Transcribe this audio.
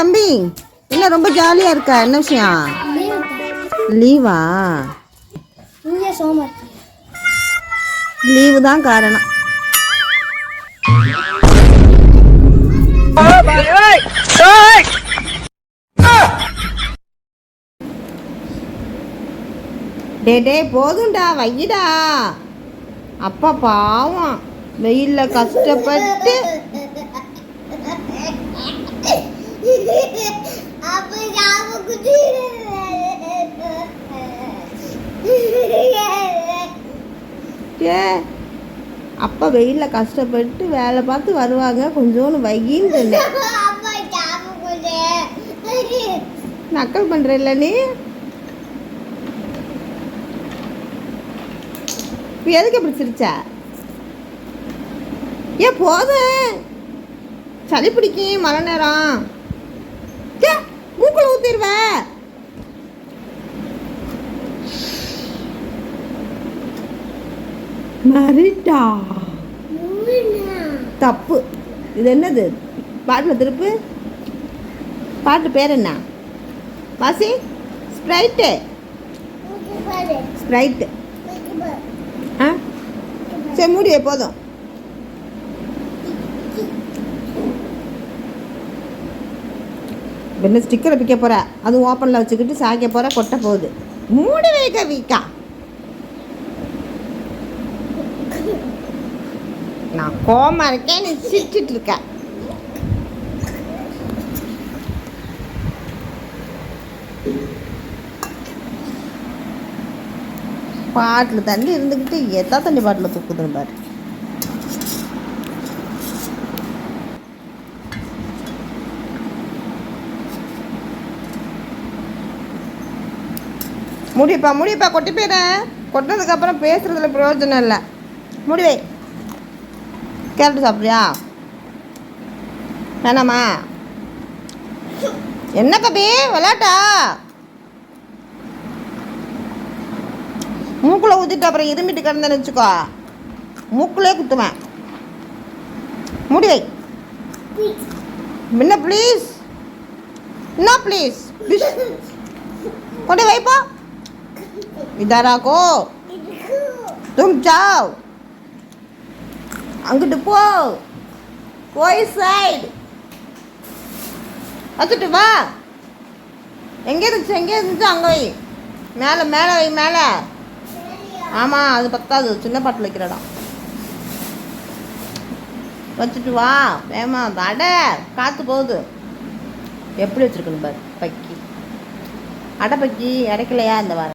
தம்பி என்ன ரொம்ப ஜாலியாக இருக்கா? என்ன விஷயம்? லீவா லீவு தான் காரணம். டே டே போதும்டா வையிடா. அப்பா பாவம். வெயில்ல கஷ்டப்பட்டு அப்ப சாம குட்டி ஏ அப்பா வெயில்ல கஷ்டப்பட்டு வேலை பார்த்து வருவாங்க. கொஞ்சோண்டு வையின்னு சொன்னேன் நக்கல் பண்றல்ல நீ? இப்போ எதுக்கு இப்படி சிரிச்ச? ஏன் போதும் சளி பிடிக்கும் மழை நேரம். ச்சே, மூக்குல ஊத்திடுவ மரிட்டா தப்பு. இது என்னது? பாட்டில் திருப்பு? பாட்டு பேர் என்ன? வாசி ஸ்ப்ரைட்டு. ஸ்ப்ரைட்டு. ஆ? சரி மூடி வை, போதும் இப்ப என்ன ஸ்டிக்கரை பிக்க போகிற அது ஓப்பனில் வச்சுக்கிட்டு சாய்க்க போகிற கொட்ட போகுது. மூடி வைக்க வீக்கா. நான் கோமா இருக்கேன் நீ சிரிச்சிட்டு இருக்க. பாட்டில் தண்ணி இருந்துக்கிட்டு எத்தா தண்ணி பாட்டில் தூக்குதுன்னு பாரு. முடிப்பா முடிப்பா கொட்டி போயிடுறேன் கொட்டினதுக்கப்புறம் பேசுறதுல பிரயோஜனம் இல்லை. முடிவை. கேரட் சாப்பிட்றியா? வேணாமா? என்ன கபி விளையாட்டா? மூக்கில் ஊற்றிட்டு அப்புறம் இருமிட்டு கிடந்தேன்னு வச்சுக்கோ. மூக்குள்ளே குத்துவேன். முடிவை. என்ன ப்ளீஸ் என்ன ப்ளீஸ் கொண்டு வைப்பா இதாரா கோ तुम जाओ அங்கிட்டு போ போய் சைடு வச்சுட்டு வா எங்கே இருந்துச்சு எங்கே இருந்துச்சு அங்கே வை மேலே மேலே வை மேலே ஆமாம் அது பத்தாது சின்ன பாட்டில் வைக்கிறடா வச்சுட்டு வா வேமா அட காற்று போகுது எப்படி வச்சுருக்கணும் பாரு பக்கி அடை பக்கி அடைக்கலையா இந்த வாரம்